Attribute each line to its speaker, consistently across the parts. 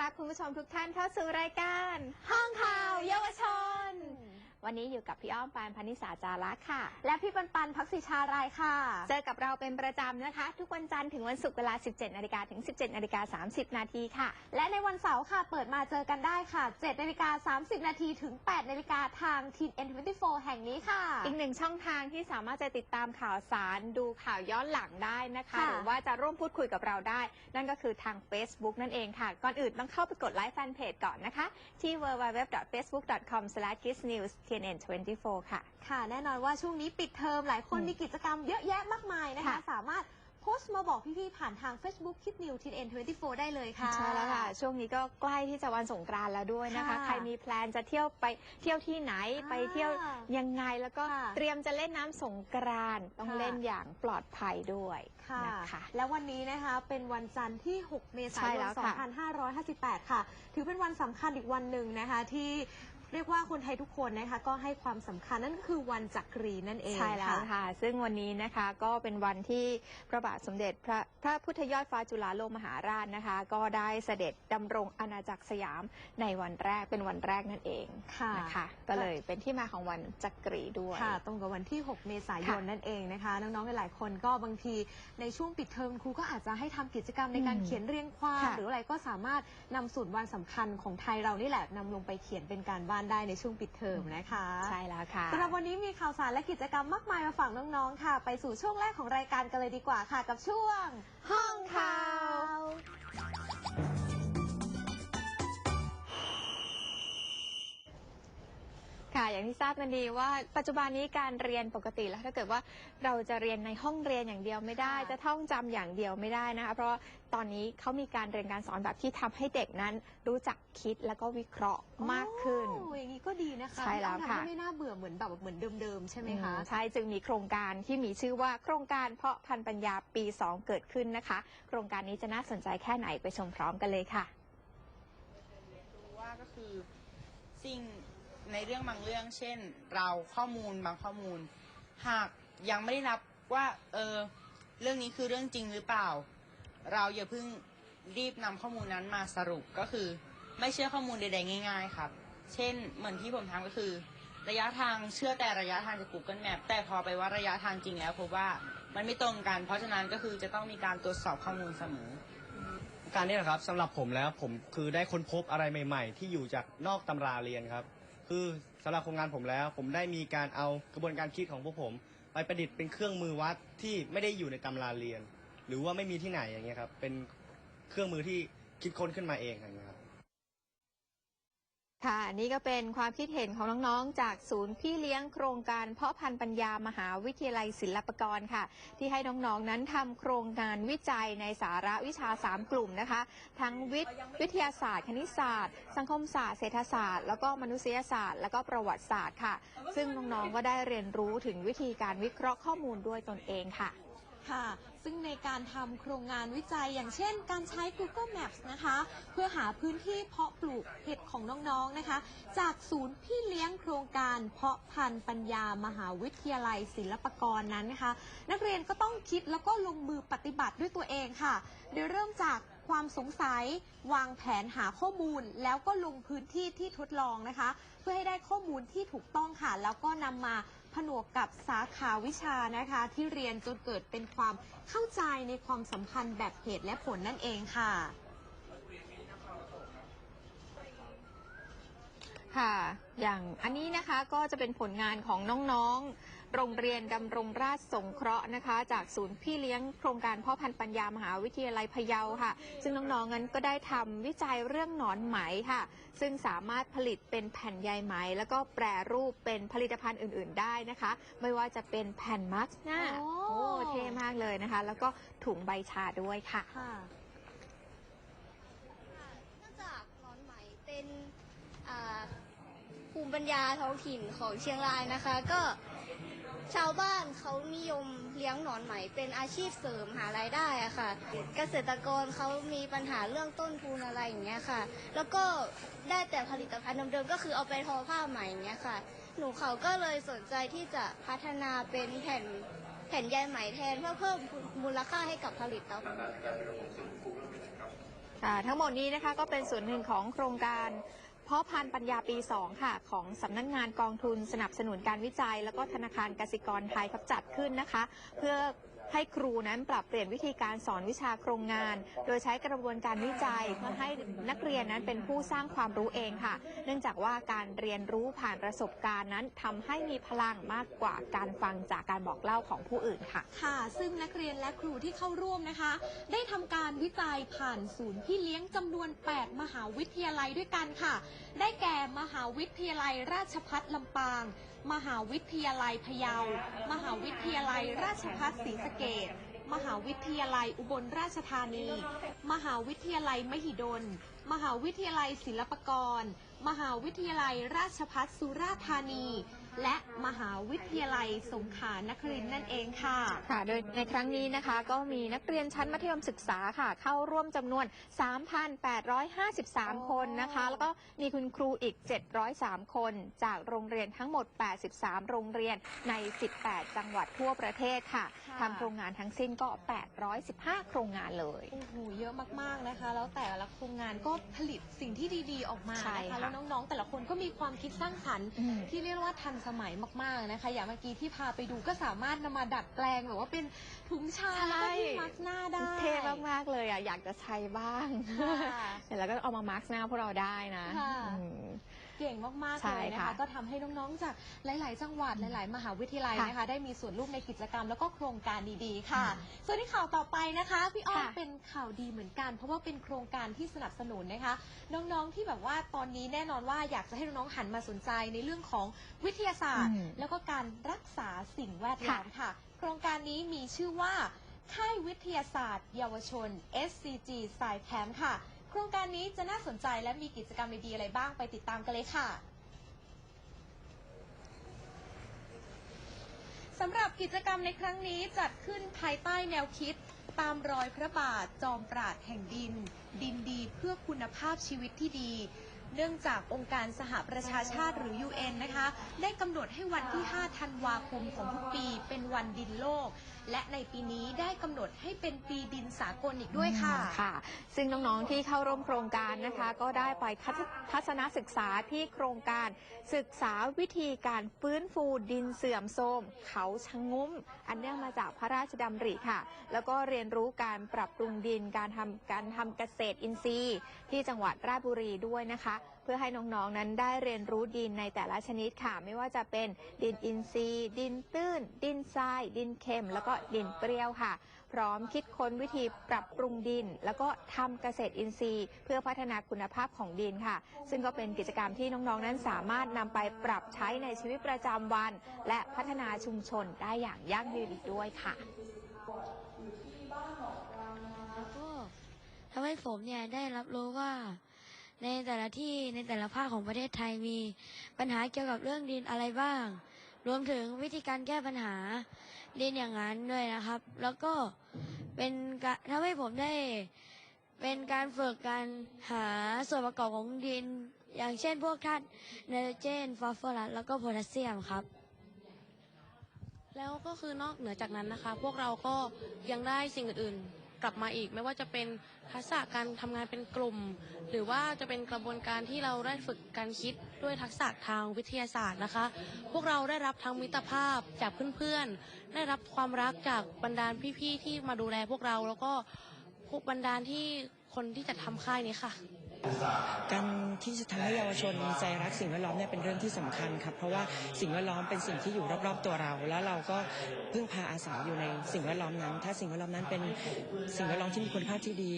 Speaker 1: รับคุณผู้ชมทุกท่านเข้าสู่รายการ ห้องข่าวเยาวชน วันนี้อยู่กับพี่อ้อมปานพนิสาจาระค่ะ
Speaker 2: และพี่ปันปันพักศิชารายค่ะ
Speaker 1: เจอกับเราเป็นประจำนะคะ ทุกวันจันทร์ถึงวันศุกร์เวลา 17นาฬิกาถึง 17นาฬิกา30 นาทีค่ะ
Speaker 2: และในวันเสาร์ค่ะ เปิดมาเจอกันได้ค่ะ7นาฬิกา30 นาทีถึง 8นาฬิกาทางทีน N24 แห่งนี้ค่ะ
Speaker 1: อีกหนึ่งช่องทางที่สามารถจะติดตามข่าวสารดูข่าวย้อนหลังได้นะคะ
Speaker 2: ค่ะ
Speaker 1: หรือว่าจะร่วมพูดคุยกับเราได้ นั่นก็คือทาง Facebook นั่นเองค่ะ ก่อนอื่นต้องเข้าไปกดไลค์แฟนเพจก่อนนะคะที่ www.facebook.com/kidsnewstn24 ค่ะ
Speaker 2: ค่ะ แน่นอนว่าช่วงนี้ปิดเทอมหลายคน
Speaker 1: อืม
Speaker 2: มีกิจกรรมเยอะแยะมากมายนะคะ
Speaker 1: ค่ะ
Speaker 2: สามารถโพสต์มาบอกพี่ๆผ่านทาง Facebook คิดนิวทีน N24 ได้เลยค่ะ
Speaker 1: ใช่แล้วค่ะ ช่วงนี้ก็ใกล้ที่จะวันสงกรานต์แล้วด้วยนะคะ
Speaker 2: ค่ะ
Speaker 1: ใครมีแพลนจะเที่ยวไปเที่ยวที่ไหน
Speaker 2: อ่า
Speaker 1: ไปเที่ยวยังไงแล้วก็
Speaker 2: ค่ะ
Speaker 1: เตรียมจะเล่นน้ำสงกรานต์ต้อง
Speaker 2: ค่ะ
Speaker 1: เล่นอย่างปลอดภัยด้วย
Speaker 2: ค่ะ
Speaker 1: นะคะ
Speaker 2: แล้ววันนี้นะคะ เป็นวันจันทร์ที่ 6 เมษา
Speaker 1: ใช่
Speaker 2: ย
Speaker 1: แล้
Speaker 2: น
Speaker 1: วค่ะ
Speaker 2: 2558 ค่ะ ถือเป็นวันสำคัญอีกวันหนึ่งนะคะ ที่ เรียกว่าคนไทยทุกคนนะคะก็ให้ความสำคัญนั่นก็คือวันจักรีนั่นเอง
Speaker 1: ใช่แล้ว
Speaker 2: ค่ะ
Speaker 1: ค่ะ ซึ่งวันนี้นะคะก็เป็นวันที่พระบาทสมเด็จพระพระพุทธยอดฟ้าจุฬาโลกมหาราชนะคะ ก็ได้เสด็จดำรงอาณาจักรสยามในวันแรกเป็นวันแรกนั่นเอง
Speaker 2: ค่ะ
Speaker 1: นะคะก็เลยเป็นที่มาของวันจักรีด้วย
Speaker 2: ค่ะ ตรงกับวันที่ 6 เมษายน
Speaker 1: ค่ะ
Speaker 2: นั่นเองนะคะน้องๆหลายๆคนก็บางทีในช่วงปิดเทอมครูก็อาจจะให้ทำกิจกรรมในการ
Speaker 1: อืม
Speaker 2: เขียนเรียงความ
Speaker 1: ค่ะ
Speaker 2: หรืออะไรก็สามารถนำสูตรวันสำคัญของไทยเรานี่แหละนำลงไปเขียนเป็นการบ้านได้ในช่วงปิดเทอมนะคะ
Speaker 1: ใช่แล้วค่ะ
Speaker 2: สำหรับวันนี้มีข่าวสารและกิจกรรมมากมายมาฝากน้องๆค่ะ ไปสู่ช่วงแรกของรายการกันเลยดีกว่าค่ะ กับช่วง
Speaker 1: ห้องข่าว ค่ะอย่างที่ทราบกันดีว่าปัจจุบันนี้การเรียนปกติแล้วถ้าเกิดว่าเราจะเรียนในห้องเรียนอย่างเดียวไม่ได้
Speaker 2: ค่ะ
Speaker 1: จะท่องจำอย่างเดียวไม่ได้นะคะ เพราะว่าตอนนี้เขามีการเรียนการสอนแบบที่ทำให้เด็กนั้น รู้จักคิดแล้วก็วิเคราะห์มากขึ้น
Speaker 2: โอ้อย่างนี้ก็ดีนะคะ
Speaker 1: ใช่แล้ว
Speaker 2: ทำ
Speaker 1: ค่ะ
Speaker 2: ให้ไม่น่าเบื่อเหมือนแบบเหมือนเดิมๆใช่ไหมคะ
Speaker 1: อืใช่จึงมีโครงการที่มีชื่อว่าโครงการเพาะพันธุ์ปัญญาปี 2 เกิดขึ้นนะคะ โครงการนี้จะน่าสนใจแค่ไหนไปชมพร้อมกันเลยค่ะ
Speaker 3: รู้ว่าก็คือสิ่ง ในเรื่องบางเรื่อง เช่น เราข้อมูลบางข้อมูล หากยังไม่ได้รับว่าเออเรื่องนี้คือเรื่องจริงหรือเปล่า เราอย่าเพิ่งรีบนำข้อมูลนั้นมาสรุปก็คือ ไม่เชื่อข้อมูลใด ๆ ง่าย ๆ ครับ เช่นเหมือนที่ผมทำก็คือ ระยะทางเชื่อแต่ระยะทางจาก Google Map แต่พอไปวัดระยะทางจริงแล้วพบว่ามันไม่ตรงกัน เพราะฉะนั้นก็คือจะต้องมีการตรวจสอบข้อมูลเสมอ
Speaker 4: การนี้นะครับสำหรับผมแล้วผมคือได้ค้นพบอะไรใหม่ ๆ ที่อยู่จากนอกตำราเรียนครับ คือสำหรับโครงงานผมแล้ว ผมได้มีการเอากระบวนการคิดของพวกผม ไปประดิษฐ์เป็นเครื่องมือวัดที่ไม่ได้อยู่ในตำราเรียน หรือว่าไม่มีที่ไหนอย่างเงี้ยครับเป็นเครื่องมือที่คิดค้นขึ้นมาเองอย่างเงี้ยครับ
Speaker 1: ค่ะ นี่ก็เป็นความคิดเห็นของน้องๆ จากศูนย์พี่เลี้ยงโครงการเพาะพันธุ์ปัญญามหาวิทยาลัยศิลปากรค่ะ ที่ให้น้องๆ นั้นทำโครงการวิจัยในสาระวิชา 3 กลุ่มนะคะ ทั้งวิทย์วิทยาศาสตร์ คณิตศาสตร์ สังคมศาสตร์ เศรษฐศาสตร์ แล้วก็มนุษยศาสตร์ แล้วก็ประวัติศาสตร์ค่ะ ซึ่งน้องๆ ก็ได้เรียนรู้ถึงวิธีการวิเคราะห์ข้อมูลด้วยตนเองค่ะ
Speaker 2: ค่ะ ซึ่งในการทำโครงงานวิจัย อย่างเช่น การใช้ Google Maps นะคะ เพื่อหาพื้นที่เพาะปลูกเห็ดของน้องๆนะคะ จากศูนย์พี่เลี้ยงโครงการเพาะพันธุ์ปัญญามหาวิทยาลัยศิลปากรนั้นนะคะ นักเรียนก็ต้องคิดแล้วก็ลงมือปฏิบัติด้วยตัวเองค่ะ โดยเริ่มจากความสงสัยวางแผนหาข้อมูล แล้วก็ลงพื้นที่ที่ทดลองนะคะ เพื่อให้ได้ข้อมูลที่ถูกต้องค่ะ แล้วก็นำมา ผนวกกับสาขาวิชานะคะ ที่เรียนจนเกิดเป็นความเข้าใจในความสัมพันธ์แบบเหตุและผลนั่นเองค่ะ
Speaker 1: ค่ะ อย่างอันนี้นะคะก็จะเป็นผลงานของน้องๆ โรงเรียนดำรงราชสงเคราะห์นะคะ จากศูนย์พี่เลี้ยงโครงการพ่อพันธุ์ปัญญามหาวิทยาลัยพะเยาค่ะ ซึ่งน้องๆนั้นก็ได้ทำวิจัยเรื่องหนอนไหมค่ะ ซึ่งสามารถผลิตเป็นแผ่นใยไหม แล้วก็แปรรูปเป็นผลิตภัณฑ์อื่น ๆ ได้นะคะ ไม่ว่าจะเป็นแผ่นมาร์กหน้า
Speaker 2: โอ้
Speaker 1: โอ้เท่มากเลยนะคะ แล้วก็ถุงใบชาด้วยค่ะ
Speaker 2: ค่ะ
Speaker 5: เนื่องจากหนอนไหมเป็นอ่าภูมิปัญญาท้องถิ่นของเชียงรายนะคะ ก็ ชาวบ้านเขานิยมเลี้ยงหนอนไหมเป็นอาชีพเสริมหารายได้อะค่ะ เกษตรกรเขามีปัญหาเรื่องต้นทุนอะไรอย่างเงี้ยค่ะ แล้วก็ได้แต่ผลิตภัณฑ์เดิมๆก็คือเอาไปทอผ้าไหมอย่างเงี้ยค่ะ หนูเขาก็เลยสนใจที่จะพัฒนาเป็นแผ่นแผ่นใยไหมแทนเพื่อเพิ่มมูลค่าให้กับผลิตภัณฑ์
Speaker 1: ค่ะทั้งหมดนี้นะคะก็เป็นส่วนหนึ่งของโครงการ เพาะพันธุ์ปัญญาปี 2 ค่ะ ของสำนักงงานกองทุนสนับสนุนการวิจัย แล้วก็ธนาคารกสิกรไทยครับจัดขึ้นนะคะ เพื่อ ให้ครูนั้นปรับเปลี่ยนวิธีการสอนวิชาโครงงาน โดยใช้กระบวนการวิจัยเพื่อให้นักเรียนนั้นเป็นผู้สร้างความรู้เองค่ะ เนื่องจากว่าการเรียนรู้ผ่านประสบการณ์นั้นทำให้มีพลังมากกว่าการฟังจากการบอกเล่าของผู้อื่นค่ะ
Speaker 2: ค่ะ ซึ่งนักเรียนและครูที่เข้าร่วมนะคะ ได้ทำการวิจัยผ่านศูนย์พี่เลี้ยงจำนวน 8 มหาวิทยาลัยด้วยกันค่ะ ได้แก่มหาวิทยาลัยราชพัฒลำปาง มหาวิทยาลัยพะเยา มหาวิทยาลัยราชพัฒศรีสะเกดมหาวิทยาลัยอุบลราชธานี มหาวิทยาลัยมหิดล มหาวิทยาลัยศิลปากร มหาวิทยาลัยราชพัฒสุราษฎร์ธานี และมหาวิทยาลัยสงขลานครินทร์นั่นเองค่ะ
Speaker 1: ค่ะ โดยในครั้งนี้นะคะ ก็มีนักเรียนชั้นมัธยมศึกษาค่ะ เข้าร่วมจำนวน 3,853 คนนะคะ แล้วก็มีคุณครูอีก 703 คน จากโรงเรียนทั้งหมด 83 โรงเรียนใน 18 จังหวัดทั่วประเทศค่ะ
Speaker 2: ค่ะ
Speaker 1: ทำโครงงานทั้งสิ้นก็ 815 โครงงานเลย
Speaker 2: โอ้โหเยอะมากๆนะคะ แล้วแต่ละโครงงานก็ผลิตสิ่งที่ดีๆ ออกมา
Speaker 1: ใช่
Speaker 2: นะคะ
Speaker 1: ค่ะ
Speaker 2: แล้วน้องๆ แต่ละคนก็มีความคิดสร้างสรรค์
Speaker 1: อืม
Speaker 2: ที่เรียกว่าทันสมัยมากๆนะคะ อย่างเมื่อกี้ที่พาไปดูก็สามารถนำมาดัดแปลงแบบว่าเป็นถุงชา
Speaker 1: ใช่
Speaker 2: แล้วก็ที่มัดหน้าได้
Speaker 1: เท่มาก ๆ เลยอะ อยากจะใช้บ้าง
Speaker 2: ค่ะ
Speaker 1: เสร็จแล้วก็เอามามาร์กหน้าพวกเราได้นะ
Speaker 2: ค่ะ
Speaker 1: อืม
Speaker 2: เก่งมากๆ
Speaker 1: ใช่
Speaker 2: เลยนะ
Speaker 1: ค่ะ
Speaker 2: คะก็ทำให้น้องๆ จากหลาย ๆ จังหวัดหลาย ๆ มหาวิทยาลัย
Speaker 1: ค่ะ
Speaker 2: นะคะ ได้มีส่วนร่วมในกิจกรรมแล้วก็โครงการดีๆค่ะ
Speaker 1: ค่ะ
Speaker 2: ส่วนที่ข่าวต่อไปนะคะพี่อ้อม
Speaker 1: ค่ะ
Speaker 2: เป็นข่าวดีเหมือนกัน เพราะว่าเป็นโครงการที่สนับสนุนนะคะ น้องๆ ที่แบบว่าตอนนี้แน่นอนว่าอยากจะให้น้องๆ หันมาสนใจในเรื่องของวิทยาศาสตร์
Speaker 1: อืม
Speaker 2: แล้วก็การรักษาสิ่งแวดล้อมค่ะ โครงการนี้มีชื่อว่า ค่ายวิทยาศาสตร์ เยาวชน SCG สายแคมป์ค่ะโครงการนี้จะน่าสนใจและมีกิจกรรมดีๆอะไรบ้างไปติดตามกันเลยค่ะสำหรับกิจกรรมในครั้งนี้จัดขึ้นภายใต้แนวคิด ตามรอยพระบาทจอมปราดแห่งดิน ดินดีเพื่อคุณภาพชีวิตที่ดี เนื่องจากองค์การสหประชาชาติหรือ UN นะคะ ได้กำหนดให้วันที่ 5 ธันวาคมของทุกปี เป็นวันดินโลกและในปีนี้ได้กำหนดให้เป็นปีดินสากลอีกด้วยค่ะ
Speaker 1: ค่ะ ซึ่งน้องๆที่เข้าร่วมโครงการนะคะ ก็ได้ไปทัศทัศนศึกษาที่โครงการศึกษาวิธีการฟื้นฟูดินเสื่อมโทรมเขาชะงุ้ม อันเนื่องมาจากพระราชดำริค่ะ แล้วก็เรียนรู้การปรับปรุงดินการทำการทำเกษตรอินทรีย์ ที่จังหวัดราชบุรีด้วยนะคะ เพื่อให้น้องๆนั้นได้เรียนรู้ดินในแต่ละชนิดค่ะ ไม่ว่าจะเป็นดินอินทรีย์ ดินตื้น ดินทราย ดินเค็ม แล้วก็ดินเปรี้ยวค่ะ พร้อมคิดค้นวิธีปรับปรุงดิน แล้วก็ทำเกษตรอินทรีย์ เพื่อพัฒนาคุณภาพของดินค่ะ ซึ่งก็เป็นกิจกรรมที่น้องๆนั้นสามารถนำไปปรับใช้ในชีวิตประจำวัน และพัฒนาชุมชนได้อย่างยั่งยืนอีกด้วยค่ะ
Speaker 6: ก็ทำให้ผมเนี่ยได้รับรู้ว่า ในแต่ละที่ในแต่ละภาคของประเทศไทยมีปัญหาเกี่ยวกับเรื่องดินอะไรบ้าง รวมถึงวิธีการแก้ปัญหาดินอย่างนั้นด้วยนะครับ แล้วก็เป็นการทำให้ผมได้เป็นการฝึกการหาส่วนประกอบของดิน อย่างเช่นพวกธาตุไนโตรเจนฟอสฟอรัสแล้วก็โพแทสเซียมครับ
Speaker 7: แล้วก็คือนอกเหนือจากนั้นนะคะ พวกเราก็ยังได้สิ่งอื่นๆ กลับมาอีก ไม่ว่าจะเป็นทักษะการทำงานเป็นกลุ่ม หรือว่าจะเป็นกระบวนการที่เราได้ฝึกการคิดด้วยทักษะทางวิทยาศาสตร์นะคะ พวกเราได้รับทั้งมิตรภาพจากเพื่อนๆ ได้รับความรักจากบรรดาลพี่ๆที่มาดูแลพวกเราแล้วก็พวกบรรดาลที่คนที่จะทำค่ายนี้ค่ะ
Speaker 8: การที่จะทำให้เยาวชนมีใจรักสิ่งแวดล้อมเนี่ยเป็นเรื่องที่สำคัญครับเพราะว่าสิ่งแวดล้อมเป็นสิ่งที่อยู่รอบๆตัวเรา แล้วเราก็พึ่งพาอาศัยอยู่ในสิ่งแวดล้อมนั้น ถ้าสิ่งแวดล้อมนั้นเป็นสิ่งแวดล้อมที่มีคุณภาพที่ดี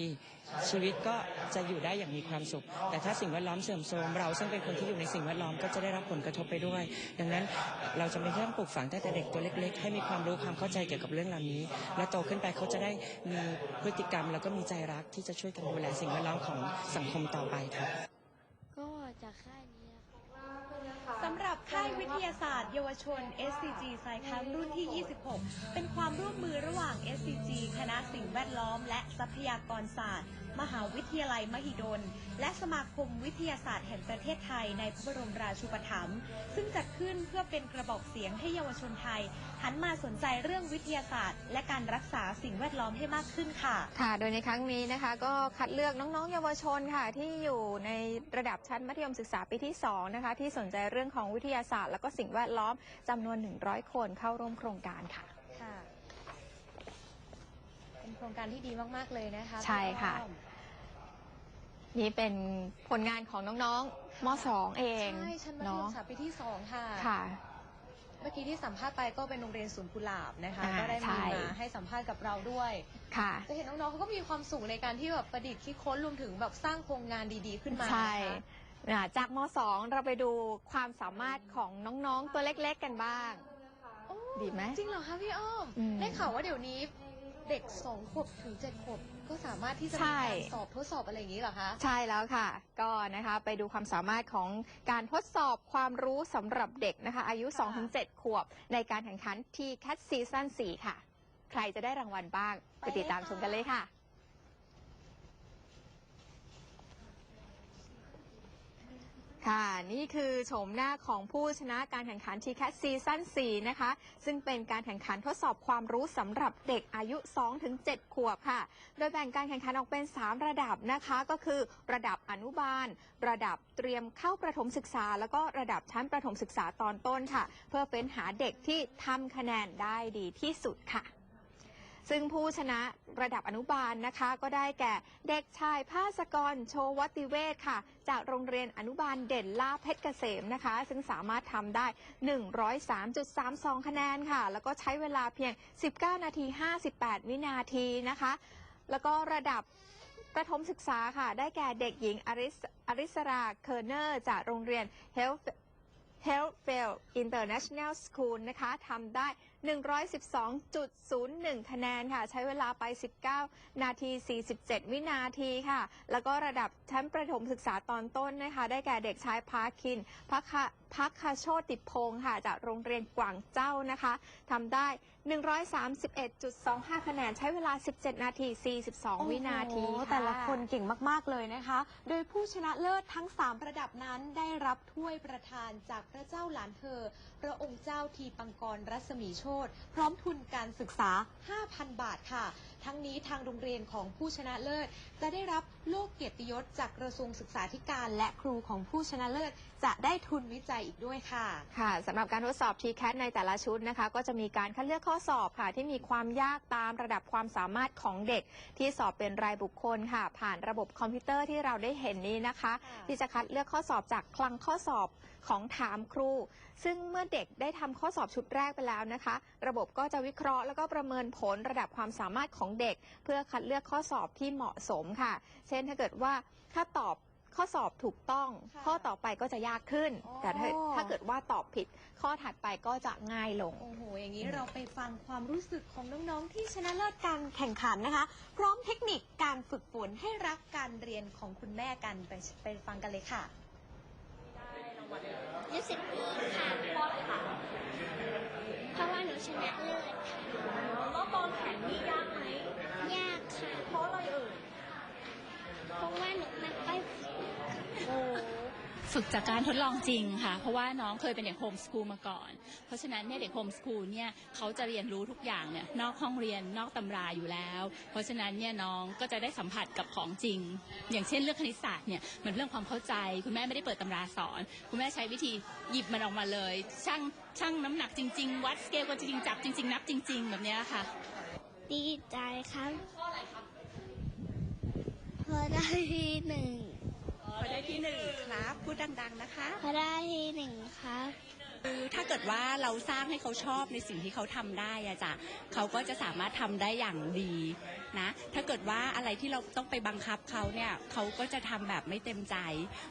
Speaker 8: ชีวิตก็จะอยู่ได้อย่างมีความสุข แต่ถ้าสิ่งแวดล้อมเสื่อมโทรมเราซึ่งเป็นคนที่อยู่ในสิ่งแวดล้อมก็จะได้รับผลกระทบไปด้วย ดังนั้นเราจะไม่ต้องปลูกฝังตั้งแต่เด็กตัวเล็ก ๆ ให้มีความรู้ความเข้าใจเกี่ยวกับเรื่องเหล่านี้ และโตขึ้นไปเขาจะได้มีพฤติกรรมแล้วก็มีใจรักที่จะช่วยกันดูแลสิ่งแวดล้อมของสังคมต่อไปครับ
Speaker 6: ก็จากค่ายนี้นะครับ
Speaker 2: สสำหรับค่ายวิทยาศาสตร์ เยาวชน SCG สายค้างรุ่นที่ 26 เป็นความร่วมมือระหว่าง SCG คณะสิ่งแวดล้อม และทรัพยากรศาสตร์ มหาวิทยาลัยมหิดล และสมาคมวิทยาศาสตร์แห่งประเทศไทยในพระบรมราชูปถัมภ์ซึ่งจัดขึ้นเพื่อเป็นกระบอกเสียงให้เยาวชนไทย หันมาสนใจเรื่องวิทยาศาสตร์ และการรักษาสิ่งแวดล้อมให้มากขึ้นค่ะ
Speaker 1: ค่ะ โดยในครั้งนี้นะคะ ก็คัดเลือกน้องๆ เยาวชนค่ะ ที่อยู่ในระดับชั้นมัธยมศึกษาปีที่2นะคะที่สนใจเรื่องของวิทยาศาสตร์ และก็สิ่งแวดล้อมจำนวน 100 คนเข้าร่วมโครงการค่ะ
Speaker 2: ค่ะเป็นโครงการที่ดีมาก ๆ เลยนะคะ
Speaker 1: ใช่ค่ะ
Speaker 2: พี่อ้อม
Speaker 1: นี่เป็นผลงานของน้องๆม 2 เอง
Speaker 2: ใช่ชั้นมัธยม
Speaker 1: เนาะ
Speaker 2: ศึกษาปีที่2ค่ะ
Speaker 1: ค่ะ
Speaker 2: เมื่อกี้ที่สัมภาษณ์ไปก็เป็นโรงเรียนสวนกุหลาบนะคะ
Speaker 1: อ่า
Speaker 2: ก็ได้
Speaker 1: ใช่
Speaker 2: มีมาให้สัมภาษณ์กับเราด้วย
Speaker 1: ค่ะ
Speaker 2: จะเห็นน้องๆเขาก็มีความสุขในการที่แบบประดิษฐ์คิดค้นรวมถึงแบบสร้างโครงงานดีๆขึ้นมา
Speaker 1: ใช่
Speaker 2: นะคะ
Speaker 1: อ่าจากม 2 เราไปดูความสามารถของน้องๆตัวเล็กๆกันบ้าง
Speaker 2: โอ้
Speaker 1: ดีไหม
Speaker 2: จริงเหรอคะพี่อ้อม
Speaker 1: อืม
Speaker 2: ได้ข่าวว่าเดี๋ยวนี้เด็กสองขวบถึงเจ็ดขวบ ก็สามารถที่จะ
Speaker 1: ใช่
Speaker 2: มีการสอบทดสอบอะไรอย่างนี้เหรอคะ
Speaker 1: ใช่แล้วค่ะ ก็นะคะไปดูความสามารถของการทดสอบความรู้สำหรับเด็กนะคะ อายุ
Speaker 2: ค่ะ
Speaker 1: 2-7 ขวบ ในการแข่งขัน T-CAT Season 4ค่ะ ใครจะได้รางวัลบ้าง ไปติดตามชมกันเลยค่ะ ค่ะ นี่คือโฉมหน้าของผู้ชนะการแข่งขัน T-CAT Season 4นะคะ ซึ่งเป็นการแข่งขันทดสอบความรู้สำหรับเด็กอายุ 2-7 ขวบค่ะ โดยแบ่งการแข่งขันออกเป็น 3 ระดับนะคะ ก็คือระดับอนุบาล ระดับเตรียมเข้าประถมศึกษา แล้วก็ระดับชั้นประถมศึกษาตอนต้นค่ะ เพื่อเฟ้นหาเด็กที่ทำคะแนนได้ดีที่สุดค่ะ ซึ่งผู้ชนะระดับอนุบาลนะคะ ก็ได้แก่เด็กชายภาสกรโชวติเวศค่ะ จากโรงเรียนอนุบาลเด่นล่าเพชรเกษมนะคะ ซึ่งสามารถทำได้ 103.32 คะแนนค่ะ แล้วก็ใช้เวลาเพียง 19 นาที 58 วินาทีนะคะ แล้วก็ระดับประถมศึกษาค่ะ ได้แก่เด็กหญิงอริสอริสราเคอร์เนอร์จากโรงเรียน Health Healthfield International School นะคะทำได้112.01 คะแนนค่ะ ใช้เวลาไป 19 นาที 47 วินาทีค่ะ แล้วก็ระดับชั้นประถมศึกษาตอนต้นนะคะ ได้แก่เด็กชายพาคินพักพักคโชติพงค์ค่ะ จากโรงเรียนกวางเจ้านะคะทำได้ 131.25 คะแนน ใช้เวลา 17 นาที 42 วินาทีค่ะ
Speaker 2: แต่ละคนเก่งมาก ๆ เลยนะคะ โดยผู้ชนะเลิศทั้ง 3 ระดับนั้นได้รับถ้วยประธานจากพระเจ้าหลานเธอ ระองค์เจ้าทีปังกรรัศมีโชตพร้อมทุนการศึกษา 5,000 บาทค่ะ ทั้งนี้ทางโรงเรียนของผู้ชนะเลิศ จะได้รับโลกเกียรติยศจากกระทรวงศึกษาธิการ และครูของผู้ชนะเลิศ จะได้ทุนวิจัยอีกด้วยค่ะ
Speaker 1: ค่ะสำหรับการทดสอบ TCAT ในแต่ละชุดนะคะ ก็จะมีการคัดเลือกข้อสอบค่ะ ที่มีความยากตามระดับความสามารถของเด็ก ที่สอบเป็นรายบุคคลค่ะ ผ่านระบบคอมพิวเตอร์ที่เราได้เห็นนี้นะคะ
Speaker 2: ค่ะ
Speaker 1: ที่จะคัดเลือกข้อสอบจากคลังข้อสอบของถามครู ซึ่งเมื่อเด็กได้ทำข้อสอบชุดแรกไปแล้วนะคะ ระบบก็จะวิเคราะห์แล้วก็ประเมินผลระดับความสามารถของเด็ก เพื่อคัดเลือกข้อสอบที่เหมาะสมค่ะ เช่นถ้าเกิดว่าถ้าตอบข้อสอบถูกต้อง
Speaker 2: ค่ะ
Speaker 1: ข้อต่อไปก็จะยากขึ้น
Speaker 2: อ๋อ
Speaker 1: แต่ถ้าถ้าเกิดว่าตอบผิด ข้อถัดไปก็จะง่ายลง
Speaker 2: โอ้โห อย่างนี้เราไปฟังความรู้สึกของน้อง ๆ ที่ชนะเลิศการแข่งขันนะคะ พร้อมเทคนิคการฝึกฝนให้รักการเรียนของคุณแม่กันไปไปฟังกันเลยค่ะ
Speaker 5: รู้สึกดีค่ะเพราะอะไรคะเพราะว่าหนูชนะเลิศค่ะแล้วตอนแข่งนี่ยากไหมยากค่ะเพ ราะอะไรเอ่ยเพราะว่าหนูมันไป
Speaker 9: ฝึกจากการทดลองจริงค่ะ เพราะว่าน้องเคยเป็นเด็กโฮมสคูลมาก่อน เพราะฉะนั้นเนี่ยเด็กโฮมสคูลเนี่ยเขาจะเรียนรู้ทุกอย่างเนี่ยนอกห้องเรียนนอกตำราอยู่แล้ว เพราะฉะนั้นเนี่ยน้องก็จะได้สัมผัสกับของจริง อย่างเช่นเรื่องคณิตศาสตร์เนี่ยมันเรื่องความเข้าใจ คุณแม่ไม่ได้เปิดตำราสอน คุณแม่ใช้วิธีหยิบมันออกมาเลยช่างช่างน้ำหนักจริง ๆ วัดสเกลกันจริงๆจับจริง ๆ นับจริง ๆ แบบเนี้ยค่ะ
Speaker 5: ดีใจครับ เพราะได้ที่หนึ่ง
Speaker 10: พอได้ที่หนึ่งครับ พูดดังๆนะคะ
Speaker 5: เพราะได้ที่หนึ่งครับ
Speaker 10: คือถ้าเกิดว่าเราสร้างให้เขาชอบในสิ่งที่เขาทำได้อะจ้ะเขาก็จะสามารถทำได้อย่างดีนะ ถ้าเกิดว่าอะไรที่เราต้องไปบังคับเขาเนี่ยเขาก็จะทำแบบไม่เต็มใจ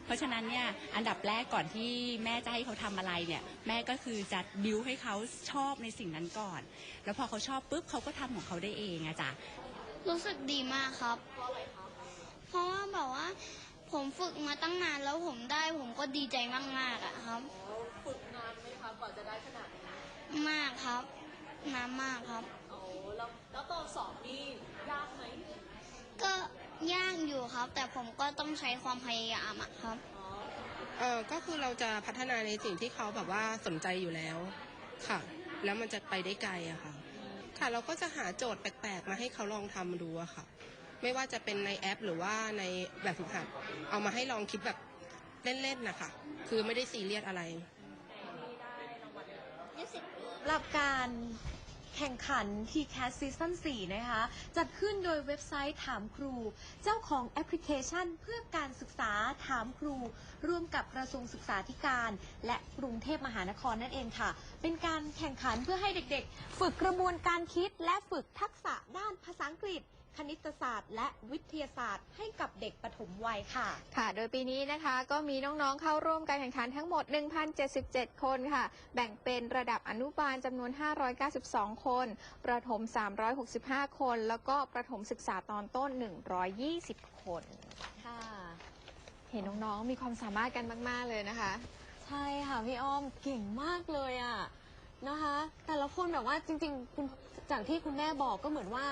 Speaker 10: เพราะฉะนั้นเนี่ยอันดับแรกก่อนที่แม่จะให้เขาทำอะไรเนี่ย แม่ก็คือจะบิวให้เขาชอบในสิ่งนั้นก่อน แล้วพอเขาชอบปุ๊บเขาก็ทำของเขาได้เองอะจ้ะ
Speaker 5: รู้สึกดีมากครับเพราะ ว่าแบบว่าผผมฝึกมาตั้งนานแล้วผมได้ผมก็ดีใจมากๆอะครับ
Speaker 2: ฝึกนานไหมคะก่อนจะได้ขนาดนี้
Speaker 5: มากครับนานมากครับ
Speaker 2: โอ้แล้วแล้วตอนสอบนี่ยากไหม
Speaker 5: ก็ยากอยู่ครับ แต่ผมก็ต้องใช้ความพยายามอะครับ
Speaker 11: เออก็คือเราจะพัฒนาในสิ่งที่เขาแบบว่าสนใจอยู่แล้วค่ะ แล้วมันจะไปได้ไกลอะค่ะ ค่ะ เราก็จะหาโจทย์แปลกๆ มาให้เขาลองทำดูอะค่ะ ไม่ว่าจะเป็นในแอปหรือว่าในแบบฝึกหัดเอามาให้ลองคิดแบบเล่นๆนะคะคือไม่ได้ซีเรียสอะไร
Speaker 2: สำหรับการแข่งขัน TCAS Season 4 นะคะ จัดขึ้นโดยเว็บไซต์ถามครู เจ้าของแอปพลิเคชันเพื่อการศึกษาถามครู ร่วมกับกระทรวงศึกษาธิการ และกรุงเทพมหานครนั่นเองค่ะ เป็นการแข่งขันเพื่อให้เด็กๆ ฝึกกระบวนการคิดและฝึกทักษะด้านภาษาอังกฤษ คณิตศาสตร์ และวิทยาศาสตร์ ให้กับเด็กปฐมวัยค่ะ
Speaker 1: ค่ะ โดยปีนี้นะคะก็มีน้องๆเข้าร่วมการแข่งขันทั้งหมด 1,077 คนค่ะ แบ่งเป็นระดับอนุบาลจำนวน 592 คน ประถม 365 คน แล้วก็ประถมศึกษาตอนต้น 120 คน
Speaker 2: ค่ะ
Speaker 1: เห็นน้องๆมีความสามารถกันมาก ๆ เลยนะคะ
Speaker 2: ใช่ค่ะพี่อ้อมเก่งมากเลยอะนะคะแต่ละคนแบบว่าจริงๆคุณจากที่คุณแม่บอกก็เหมือนว่า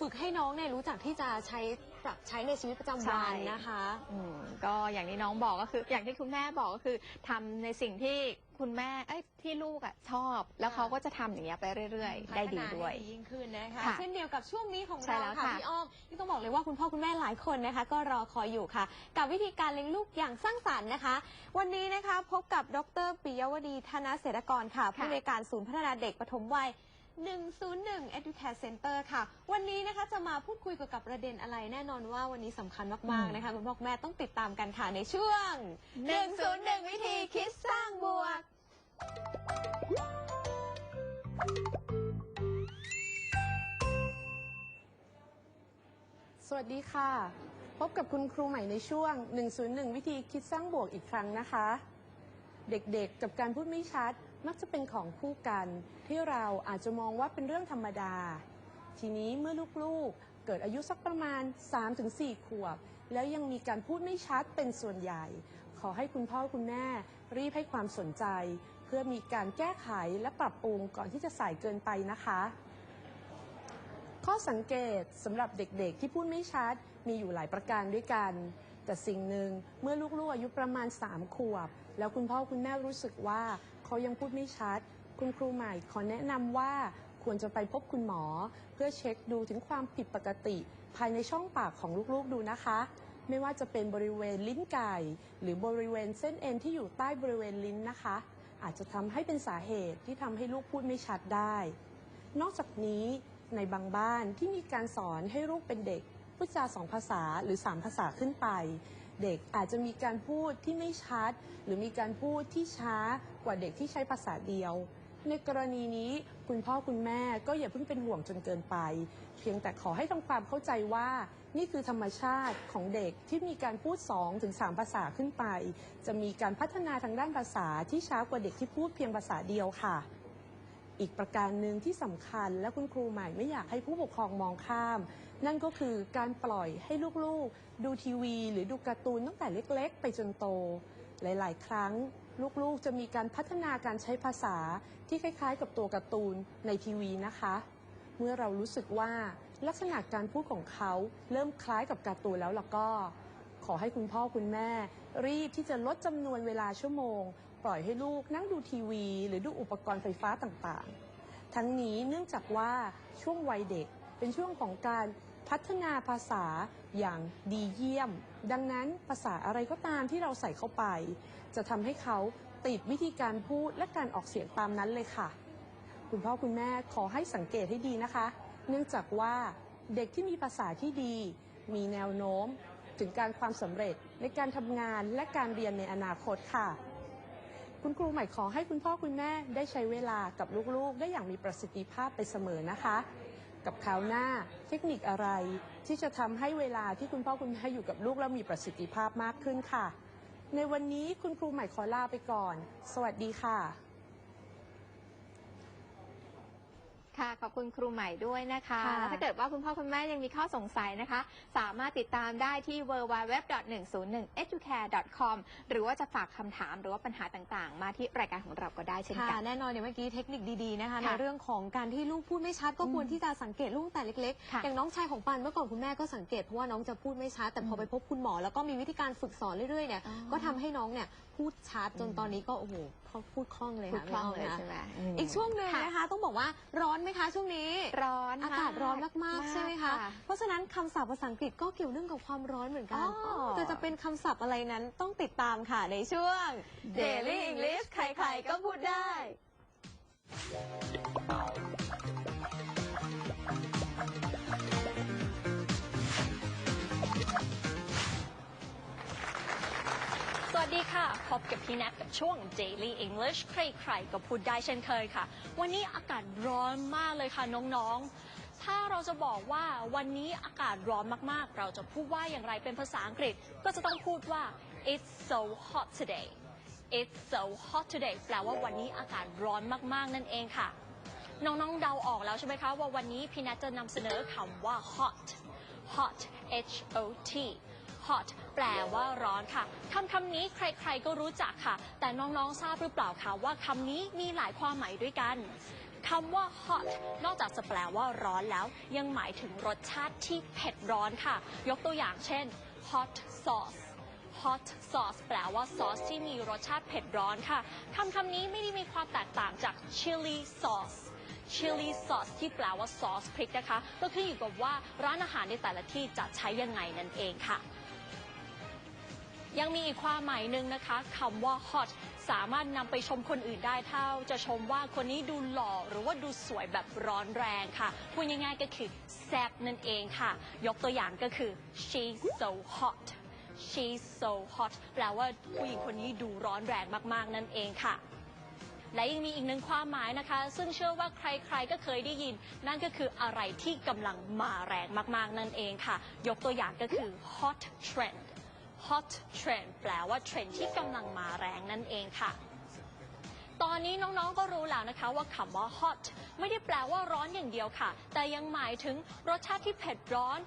Speaker 2: ฝึกให้น้องเนี่ยรู้จักที่จะใช้ปรับใช้ในชีวิตประจำวัน
Speaker 1: ใช่
Speaker 2: นะคะ
Speaker 1: อืมก็อย่างที่น้องบอกก็คือ อย่างที่คุณแม่บอกก็คือทำในสิ่งที่คุณแม่เอ้ยที่ลูกอะชอบ แล้วเขาก็จะทำอย่างเงี้ยไปเรื่อย ๆ ได้ดีด้วย
Speaker 2: พัฒนาให้ยิ่งขึ้นนะคะ
Speaker 1: ค่ะ
Speaker 2: เช่นเดียวกับช่วงนี้ของ
Speaker 1: ใช่
Speaker 2: เรา
Speaker 1: แล้ว
Speaker 2: ค่ะ
Speaker 1: ค่ะ
Speaker 2: พี่อ้อมที่ต้องบอกเลยว่าคุณพ่อคุณแม่หลายคนนะคะ ก็รอคอยอยู่ค่ะ กับวิธีการเลี้ยงลูกอย่างสร้างสรรค์นะคะ วันนี้นะคะพบกับดรปิยวดีธนเศรษฐกรค่ะผู้ในวยการศูนย์พัฒนาเด็กปฐมวัย 101 Educate Center ค่ะ วันนี้นะคะจะมาพูดคุยเกี่ยวกับประเด็นอะไรแน่นอนว่าวันนี้สำคัญมากๆนะคะคุณพ่อคุณแม่ต้องติดตามกันค่ะในช่วง
Speaker 1: 101 วิธีคิดสร้างบวก
Speaker 12: สวัสดีค่ะ พบกับคุณครูใหม่ในช่วง 101 วิธีคิดสร้างบวกอีกครั้งนะคะ เด็กๆ กับการพูดไม่ชัด มักจะเป็นของคู่กัน ที่เราอาจจะมองว่าเป็นเรื่องธรรมดา ทีนี้เมื่อลูกๆ เกิดอายุสักประมาณ 3-4 ขวบ แล้วยังมีการพูดไม่ชัดเป็นส่วนใหญ่ ขอให้คุณพ่อคุณแม่รีบให้ความสนใจ เพื่อมีการแก้ไขและปรับปรุงก่อนที่จะสายเกินไปนะคะ ข้อสังเกตสำหรับเด็กๆ ที่พูดไม่ชัดมีอยู่หลายประการด้วยกันแต่สิ่งหนึ่งเมื่อลูกๆอายุประมาณ 3 ขวบ แล้วคุณพ่อคุณแม่รู้สึกว่า เขายังพูดไม่ชัด คุณครูใหม่ขอแนะนำว่าควรจะไปพบคุณหมอ เพื่อเช็คดูถึงความผิดปกติ ภายในช่องปากของลูกๆดูนะคะ ไม่ว่าจะเป็นบริเวณลิ้นไก่ หรือบริเวณเส้นเอ็นที่อยู่ใต้บริเวณลิ้นนะคะ อาจจะทำให้เป็นสาเหตุที่ทำให้ลูกพูดไม่ชัดได้ นอกจากนี้ในบางบ้านที่มีการสอนให้ลูกเป็นเด็กพูดจาสองภาษาหรือสามภาษาขึ้นไป เด็กอาจจะมีการพูดที่ไม่ชัด หรือมีการพูดที่ช้า กว่าเด็กที่ใช้ภาษาเดียว ในกรณีนี้คุณพ่อคุณแม่ก็อย่าเพิ่งเป็นห่วงจนเกินไป เพียงแต่ขอให้ทำความเข้าใจว่านี่คือธรรมชาติของเด็กที่มีการพูด2ถึง3ภาษาขึ้นไป จะมีการพัฒนาทางด้านภาษาที่ช้ากว่าเด็กที่พูดเพียงภาษาเดียวค่ะ อีกประการหนึ่งที่สำคัญและคุณครูใหม่ไม่อยากให้ผู้ปกครองมองข้าม นั่นก็คือการปล่อยให้ลูกๆ ดูทีวี หรือดูการ์ตูนตั้งแต่เล็ก ๆ ไปจนโต หลาย ๆ ครั้ง ลูกๆ จะมีการพัฒนาการใช้ภาษาที่คล้ายๆ กับตัวการ์ตูนในทีวีนะคะ เมื่อเรารู้สึกว่าลักษณะการพูดของเขาเริ่มคล้ายกับการ์ตูนแล้วล่ะก็ ขอให้คุณพ่อคุณแม่ รีบที่จะลดจำนวนเวลาชั่วโมง ปล่อยให้ลูกนั่งดูทีวี หรือดูอุปกรณ์ไฟฟ้าต่างๆ ทั้งนี้เนื่องจากว่าช่วงวัยเด็กเป็นช่วงของการ พัฒนาภาษาอย่างดีเยี่ยม ดังนั้นภาษาอะไรก็ตามที่เราใส่เข้าไป จะทำให้เขาติดวิธีการพูดและการออกเสียงตามนั้นเลยค่ะ คุณพ่อคุณแม่ขอให้สังเกตให้ดีนะคะ เนื่องจากว่าเด็กที่มีภาษาที่ดี มีแนวโน้ม ถึงการความสำเร็จในการทำงานและการเรียนในอนาคตค่ะ คุณครูใหม่ขอให้คุณพ่อคุณแม่ได้ใช้เวลากับลูกๆ ได้อย่างมีประสิทธิภาพไปเสมอนะคะ กับคราวหน้า เทคนิคอะไร ที่จะทำให้เวลาที่คุณพ่อคุณแม่อยู่กับลูกแล้วมีประสิทธิภาพมากขึ้นค่ะ ในวันนี้คุณครูใหม่ขอลาไปก่อน สวัสดีค่ะ
Speaker 1: ค่ะ ขอบคุณครูใหม่ด้วยนะคะ
Speaker 2: ค่ะ
Speaker 1: แล้วถ้าเกิดว่าคุณพ่อคุณแม่ยังมีข้อสงสัยนะคะ สามารถติดตามได้ที่ www.101educare.com หรือว่าจะฝากคำถามหรือว่าปัญหาต่างๆ มาที่รายการของเราก็ได้เช่น
Speaker 2: ค่ะ
Speaker 1: กัน
Speaker 2: แน่นอนเนี่ยเมื่อกี้เทคนิคดีๆนะคะใน
Speaker 1: ค่ะ
Speaker 2: เรื่องของการที่ลูกพูดไม่ชัดก็
Speaker 1: อืม
Speaker 2: ควรที่จะสังเกตลูกแต่เล็ก
Speaker 1: ค่ะ
Speaker 2: ๆ อย่างน้องชายของปันเมื่อก่อนคุณแม่ก็สังเกตเพราะว่าน้องจะพูดไม่ชัดแต่พอ
Speaker 1: ม
Speaker 2: ไปพบคุณหมอแล้วก็มีวิธีการฝึกสอนเรื่อยๆเนี่ย
Speaker 1: อ๋อ
Speaker 2: ก็ทำให้น้องเนี่ยพูดชัดจน
Speaker 1: อืม
Speaker 2: ตอนนี้ก็โอ้โห เขาพูดคล่องเลย
Speaker 1: พูด
Speaker 2: ค่ะ
Speaker 1: คล่องเลย
Speaker 2: พี่
Speaker 1: ใช่ไหม
Speaker 2: ม อีกช่วงหนึ่ง
Speaker 1: ค่ะ
Speaker 2: นะคะ ต้องบอกว่าร้อนไหมคะช่วงนี้
Speaker 1: ร้อน
Speaker 2: อากาศร้อนมากๆใช่ไหมคะ
Speaker 1: ค่ะ
Speaker 2: เพราะฉะนั้นคำศัพท์ภาษาอังกฤษก็เกี่ยวเนื่องกับความร้อนเหมือนกัน
Speaker 1: อ๋อ
Speaker 2: แต่จะเป็นคำศัพท์อะไรนั้นต้องติดตามค่ะในช่วง
Speaker 1: Daily English ใครๆก็พูดได้
Speaker 13: ส ค่ะ พบกับพี่แนทกับช่วง Daily English ใครๆ ก็พูดได้เช่นเคยค่ะ วันนี้อากาศร้อนมากเลยค่ะน้องๆ ถ้าเราจะบอกว่าวันนี้อากาศร้อนมากๆ เราจะพูดว่าอย่างไรเป็นภาษาอังกฤษ ก็จะต้องพูดว่า it's so hot today it's so hot today แปลว่าวันนี้อากาศร้อนมากๆ นั่นเองค่ะ น้องๆ เดาออกแล้วใช่ไหมคะว่าวันนี้พี่แนทจะนำเสนอคำว่า hot hot h o t hot แปลว่าร้อนค่ะคำคำนี้ใครๆก็รู้จักค่ะ แต่น้องๆทราบหรือเปล่าคะว่าคำนี้มีหลายความหมายด้วยกันคำว่า hot นอกจากจะแปลว่าร้อนแล้ว ยังหมายถึงรสชาติที่เผ็ดร้อนค่ะ ยกตัวอย่างเช่น hot sauce hot sauce แปลว่าซอสที่มีรสชาติเผ็ดร้อนค่ะคำคำนี้ไม่ได้มีความแตกต่างจาก chili sauce chili sauce ที่แปลว่าซอสพริกนะคะ ก็ขึ้นอยู่กับว่าร้านอาหารในแต่ละที่จะใช้ยังไงนั่นเองค่ะ ยังมีอีกความหมายหนึ่งนะคะคำว่า hot สามารถนำไปชมคนอื่นได้ถ้าจะชมว่าคนนี้ดูหล่อหรือว่าดูสวยแบบร้อนแรงค่ะพูดง่ายๆก็คือแซ่บนั่นเองค่ะ ยกตัวอย่างก็คือ she's so hot she's so hot แปลว่าผู้หญิงคนนี้ดูร้อนแรงมากๆนั่นเองค่ะและยังมีอีกหนึ่งความหมายนะคะ ซึ่งเชื่อว่าใครๆก็เคยได้ยิน นั่นก็คืออะไรที่กำลังมาแรงมากๆนั่นเองค่ะ ยกตัวอย่างก็คือ hot trend hot trend แปลว่าเทรนด์ที่กำลังมาแรงนั่นเองค่ะ ตอนนี้น้องๆก็รู้แล้วนะคะว่าคำว่า hot ไม่ได้แปลว่าร้อนอย่างเดียวค่ะ แต่ยังหมายถึงรสชาติที่เผ็ดร้อน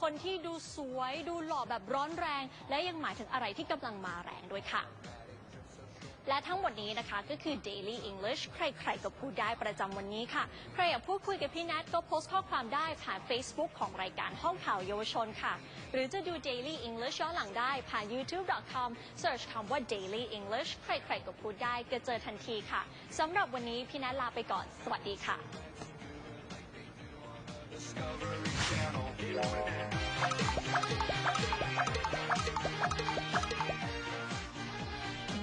Speaker 13: คนที่ดูสวย ดูหล่อแบบร้อนแรง และยังหมายถึงอะไรที่กำลังมาแรงด้วยค่ะและทั้งหมดนี้นะคะก็คือ Daily English ใครๆก็พูดได้ประจำวันนี้ค่ะ ใครอยากพูดคุยกับพี่แนทก็โพสต์ข้อความได้ผ่าน Facebook ของรายการห้องข่าวเยาวชนค่ะ หรือจะดู Daily English ย้อนหลังได้ ผ่าน youtube.com search คำว่า Daily English ใครๆก็พูดได้ก็เจอทันทีค่ะสำหรับวันนี้พี่แนทลาไปก่อน สวัสดีค่ะ
Speaker 1: อื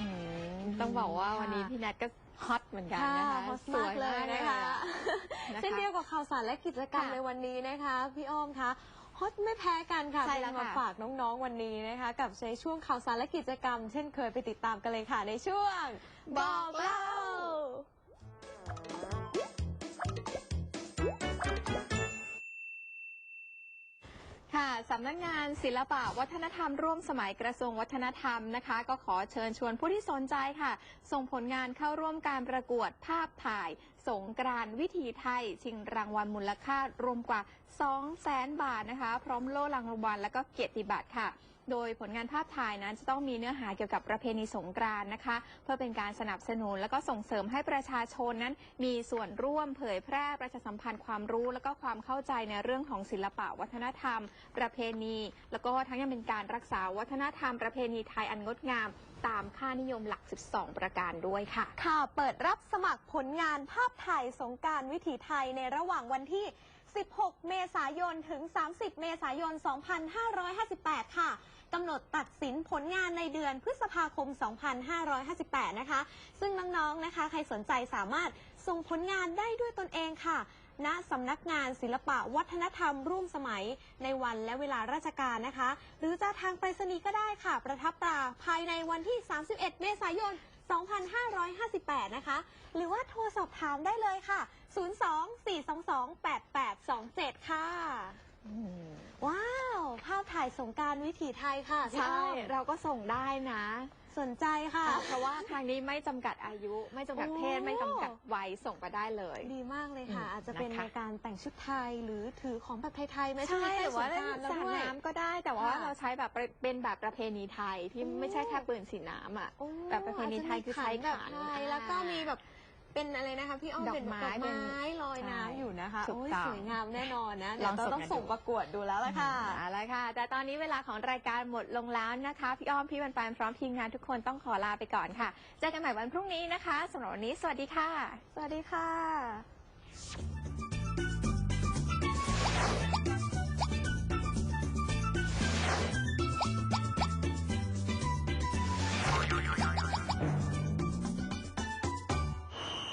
Speaker 1: มต้องบอกว่าวันนี้พี่แนทก็ฮอตเหมือนกัน
Speaker 2: ค่ะ
Speaker 1: นะคะ
Speaker 2: ฮอตมากเลยนะคะ
Speaker 1: นะคะ
Speaker 2: เช่นเดียวกับข่าวสารและกิจกรรม
Speaker 1: ค่ะ
Speaker 2: ในวันนี้นะคะ พี่อ้อมคะ ฮอตไม่แพ้กันค่ะ
Speaker 1: ใช่แล้ว
Speaker 2: เป็นมา
Speaker 1: ค่ะ
Speaker 2: ฝากน้องๆวันนี้นะคะ กับในช่วงข่าวสารและกิจกรรม เช่นเคยไปติดตามกันเลยค่ะในช่วง
Speaker 1: บอกเล่า ค่ะสำนักงานศิลปะวัฒนธรรมร่วมสมัยกระทรวงวัฒนธรรมนะคะ ก็ขอเชิญชวนผู้ที่สนใจค่ะ ส่งผลงานเข้าร่วมการประกวดภาพถ่าย สงกรานต์วิถีไทย ชิงรางวัลมูลค่ารวมกว่า2แสนบาทนะคะ พร้อมโล่รางวัลและก็เกียรติบัตรค่ะ โดยผลงานภาพถ่ายนั้นจะต้องมีเนื้อหาเกี่ยวกับประเพณีสงกรานต์นะคะ เพื่อเป็นการสนับสนุนและก็ส่งเสริมให้ประชาชนนั้น มีส่วนร่วมเผยแพร่ประชาสัมพันธ์ความรู้ และก็ความเข้าใจในเรื่องของศิลปะวัฒนธรรม ประเพณี แล้วก็ทั้งยังเป็นการรักษาวัฒนธรรมประเพณีไทยอันงดงามตามค่านิยมหลัก 12 ประการด้วยค่ะ
Speaker 2: ค่ะ เปิดรับสมัครผลงานภาพถ่ายสงกรารวิถีไทยในระหว่างวันที่ 16 เมษายน ถึง 30 เมษายน 2558 ค่ะกำหนดตัดสินผลงานในเดือนพฤษภาคม 2558 นะคะ ซึ่งน้องๆ นะคะ ใครสนใจสามารถส่งผลงานได้ด้วยตนเองค่ะ ณสำนักงานศิลปะวัฒนธรรมร่วมสมัยในวันและเวลาราชการนะคะ หรือจะทางไปรษณีย์ก็ได้ค่ะ ประทับตราภายในวันที่ 31 เมษายน 2558 นะคะ หรือว่าโทรสอบถามได้เลยค่ะ 02-422-8827 ค่ะ ว้าว ภาพถ่ายสงกรารวิถีไทยค่ะพี่
Speaker 1: ใช่
Speaker 2: อ้อม
Speaker 1: เราก็ส่งได้นะ
Speaker 2: สนใจค่ะ
Speaker 1: เพราะว่าครั้งนี้ไม่จำกัดอายุ ไม่จำกัดเพศ
Speaker 2: โอ้
Speaker 1: ไม่จำกัดวัยส่งมาได้เลย
Speaker 2: ดีมากเลยค่ะ
Speaker 1: อืม
Speaker 2: อาจจะเป็น
Speaker 1: นะคะ
Speaker 2: ในการแต่งชุดไทยหรือถือของแบบไทยๆไหม
Speaker 1: ใช่
Speaker 2: วงนี้
Speaker 1: หรือว่า
Speaker 2: ใกล้
Speaker 1: เล่น
Speaker 2: สงกรนต์แล้ว
Speaker 1: สาด
Speaker 2: ด้วย
Speaker 1: น้ำ ก็ได้แต่ว่า
Speaker 2: ค่ะ
Speaker 1: เราใช้แบบเป็นแบบประเพณีไทยที่
Speaker 2: โอ้
Speaker 1: ไม่ใช่แค่ปืนสีน้ำอะ
Speaker 2: โอ้
Speaker 1: แบบประเพณีไทยคือใช้
Speaker 2: แบบ
Speaker 1: ขัน
Speaker 2: ไทยแล้วก็มีแบบ เป็นอะไรนะคะพี่อ้อม
Speaker 1: ดอก
Speaker 2: เป็น
Speaker 1: ไม้
Speaker 2: ดอก
Speaker 1: เป็น
Speaker 2: ไม้ลอย
Speaker 1: ใช่
Speaker 2: น้ำอยู่นะคะ
Speaker 1: ถูก
Speaker 2: โอ้ย
Speaker 1: ต้อง
Speaker 2: สวยงามแน่นอนนะ
Speaker 1: ล
Speaker 2: เดี๋ย
Speaker 1: อ
Speaker 2: ว
Speaker 1: ง
Speaker 2: เรา
Speaker 1: ส่ง
Speaker 2: ต้อง
Speaker 1: กัน
Speaker 2: ส่ง
Speaker 1: ดู
Speaker 2: ประกวดดูแล้วละค่ะ
Speaker 1: เอาละค่ะ แต่ตอนนี้เวลาของรายการหมดลงแล้วนะคะ พี่อ้อม พี่ปันปันพร้อมทีมงานทุกคนต้องขอลาไปก่อนค่ะ เจอกันใหม่วันพรุ่งนี้นะคะสำหรับวันนี้ สวัสดีค่ะ
Speaker 2: สวัสดีค่ะ